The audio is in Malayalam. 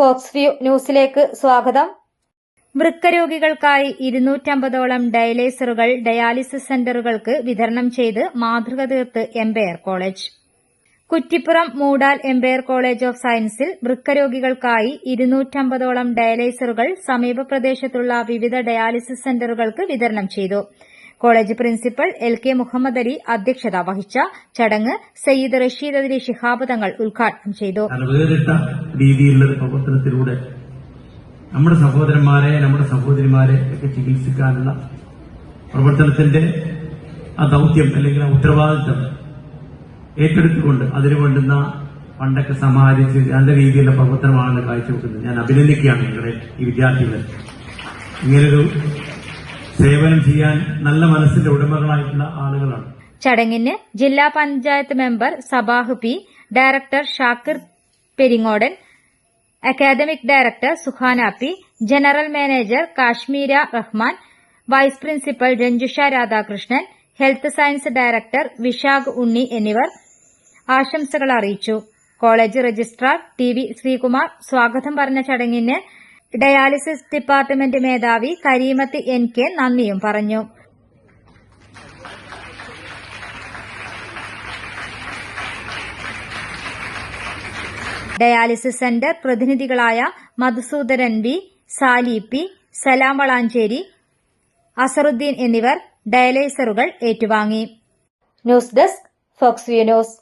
ഫോക്സ് വ്യൂ ന്യൂസിലേക്ക് സ്വാഗതം. വൃക്കരോഗികൾക്കായി ഇരുന്നൂറ്റമ്പതോളം ഡയലൈസറുകൾ ഡയാലിസിസ് സെന്ററുകൾക്ക് വിതരണം ചെയ്ത് മാതൃക തീർത്ത് Empire college. Kuttippuram Moodal Empire college of സയൻസിൽ വൃക്കരോഗികൾക്കായി ഇരുന്നൂറ്റമ്പതോളം ഡയലൈസറുകൾ സമീപ പ്രദേശത്തുള്ള വിവിധ ഡയാലിസിസ് സെന്ററുകൾക്ക് വിതരണം ചെയ്തു. College principal L K Muhammad Ali അധ്യക്ഷത വഹിച്ച ചടങ്ങ് സയ്യിദ് റഷീദ് അലി ശിഹാബ് തങ്ങൾ ഉദ്ഘാടനം ചെയ്തു. രീതിയിലുള്ള പ്രവർത്തനത്തിലൂടെ നമ്മുടെ സഹോദരന്മാരെ നമ്മുടെ സഹോദരിമാരെ ഒക്കെ ചികിത്സിക്കാനുള്ള പ്രവർത്തനത്തിന്റെ ആ ദൗത്യം അല്ലെങ്കിൽ ആ ഉത്തരവാദിത്തം ഏറ്റെടുത്തുകൊണ്ട് അതിനു വേണ്ടുന്ന പണ്ടൊക്കെ സമാഹരിച്ച് നല്ല രീതിയിലുള്ള പ്രവർത്തനമാണെന്ന് കാഴ്ചവെക്കുന്നത്. ഞാൻ അഭിനന്ദിക്കുകയാണ് നിങ്ങളെ ഈ വിദ്യാർത്ഥികളെ. ഇങ്ങനൊരു സേവനം ചെയ്യാൻ നല്ല മനസ്സിന്റെ ഉടമകളായിട്ടുള്ള ആളുകളാണ്. ചടങ്ങിന് ജില്ലാ panchayat member Sabah P director Shakir Peringodan academic director Suhana general manager Kashmira Rahman vice principal Ranjusha Radhakrishnan health science director Vishakh Unni എന്നിവർ ആശംസകൾ അറിയിച്ചു. College registrar T V Sreekumar സ്വാഗതം പറഞ്ഞ ചടങ്ങിന് ഡയാലിസിസ് ഡിപ്പാർട്ട്മെന്റ് മേധാവി കരീമത്ത് എൻ കെ നന്ദിയും പറഞ്ഞു. ഡയാലിസിസ് സെന്റർ പ്രതിനിധികളായ മധുസൂദരൻ വി സാലി പി സലാം വളാഞ്ചേരി അസറുദ്ദീൻ എന്നിവർ ഡയലൈസറുകൾ ഏറ്റുവാങ്ങി. News desk Fox news.